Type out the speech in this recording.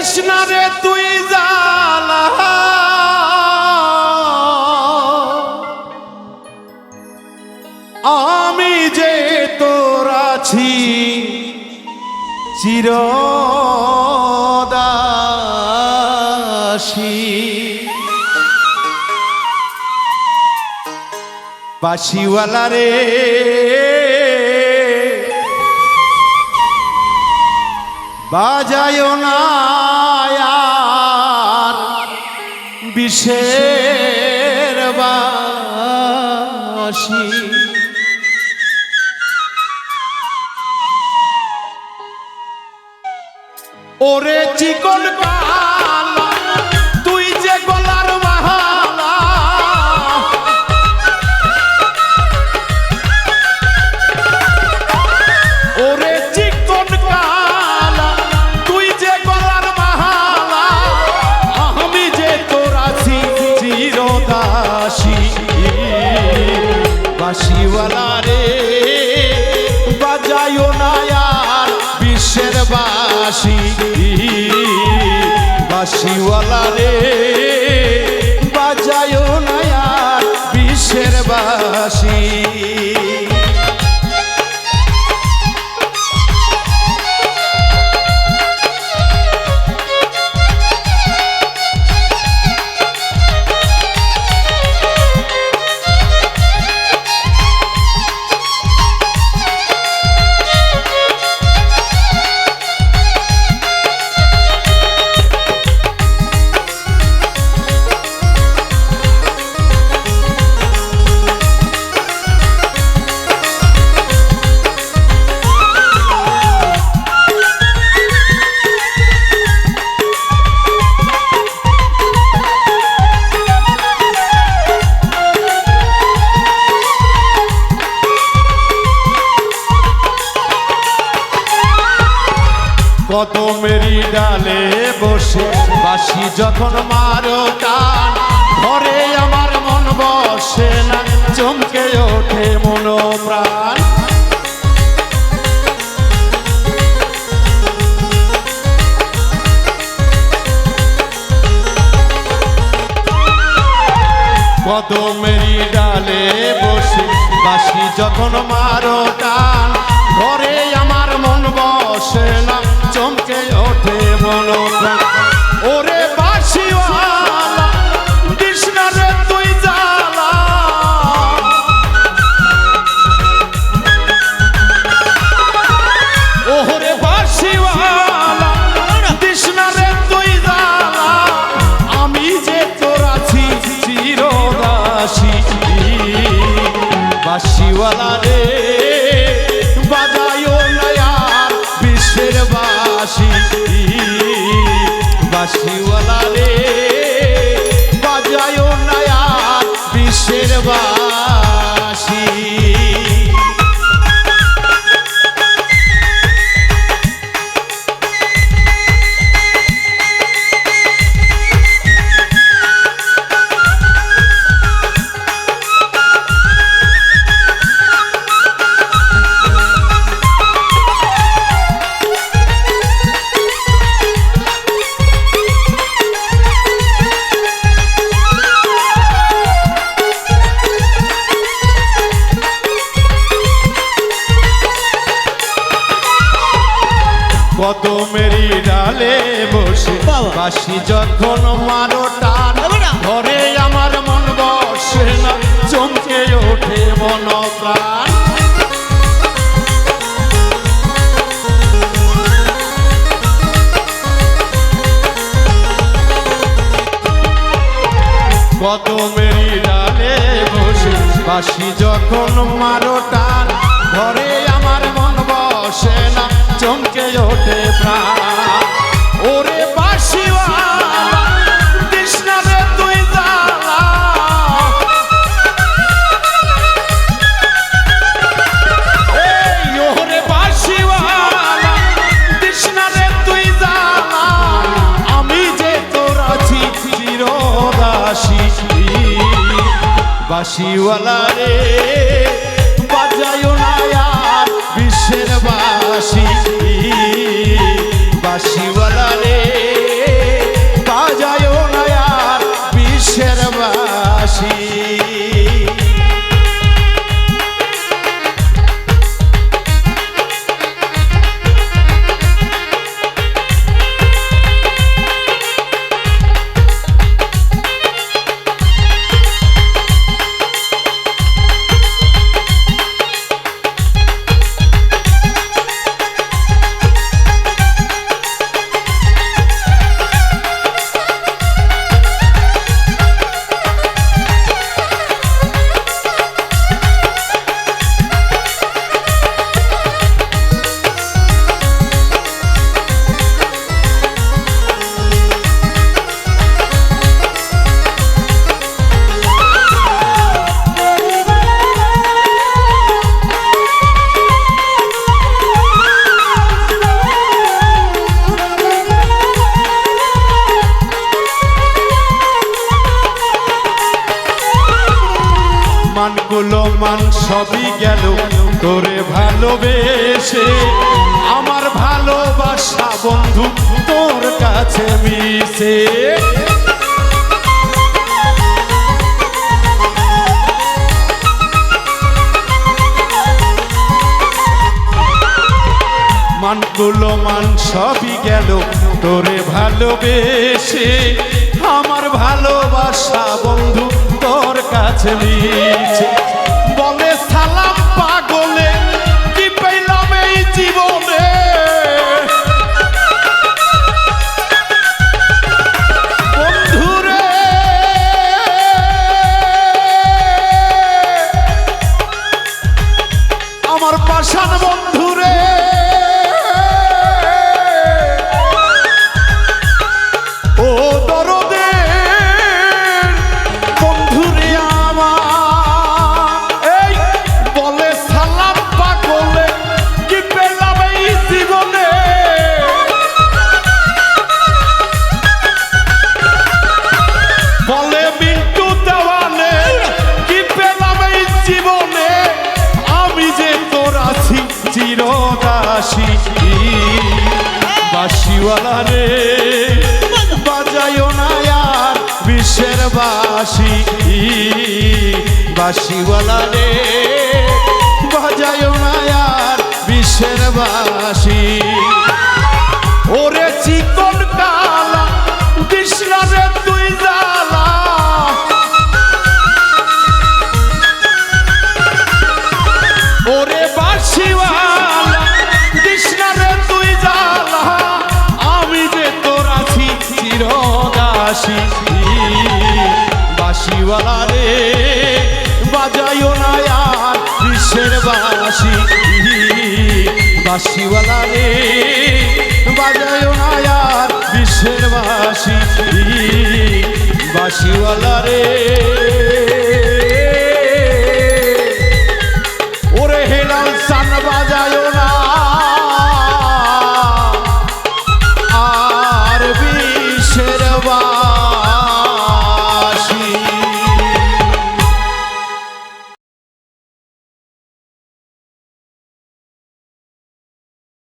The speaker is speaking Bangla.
কৃষ্ণ রে তুই জালা আমি যে তোর আছি চিরদাসী। বাসিওয়ালা রে। বাজায় না বিশের বাসি। ওরে চিকন কালা বাসিওয়ালা রে। কদমেরই ডালে বসে বাসি যখন মারো টান, ঘরে আমার মন বসে না, চমকে ওঠে মন প্রাণ। কদমেরই ডালে বসে বাসি যখন মারো টান বসে না, চমকে ওঠে মন ওরে বাসিওয়ালা কৃষ্ণ রে তুই জ্বালা। ওরে বাসিওয়ালা কৃষ্ণ রে তুই জ্বালা। আমি যে তোর আছি, চিরদাসী। বাসিওয়ালা বাসিওয়ালা রে বাজায় নয়া বিশ্বের বাসি। বসে যখন মারো টান ঘরে আমার মন বসে না চমকে ওঠে মন প্রাণ কদমেরই ডালে বসে বাসি যখন মারো টান ঘরে আমার মন বসে না চমকে ওঠে প্রাণ। বাসিওয়ালা রে বাজায় না বিশ্বের বাসি বাসিওয়ালা গেল তোরে ভালোবেসে। আমার ভালোবাসা বন্ধু তোর কাছে মিশে। মানগুলো মান সবই গেল তোরে ভালোবেসে। আমার ভালোবাসা বন্ধু তোর কাছে নিয়েছে বাসিওয়ালা রে বাজায়ও না আর বিশ্বের বাসি বাসিওয়ালা রে বাজায়ও না আর বিশ্বের বাসি। বাসিওয়ালা রে বাজাইও না আর বিশ্বের বাসি, বাসিওয়ালা রে। বাজাইও না আর বিশ্বের বাসি, বাসিওয়ালা রে।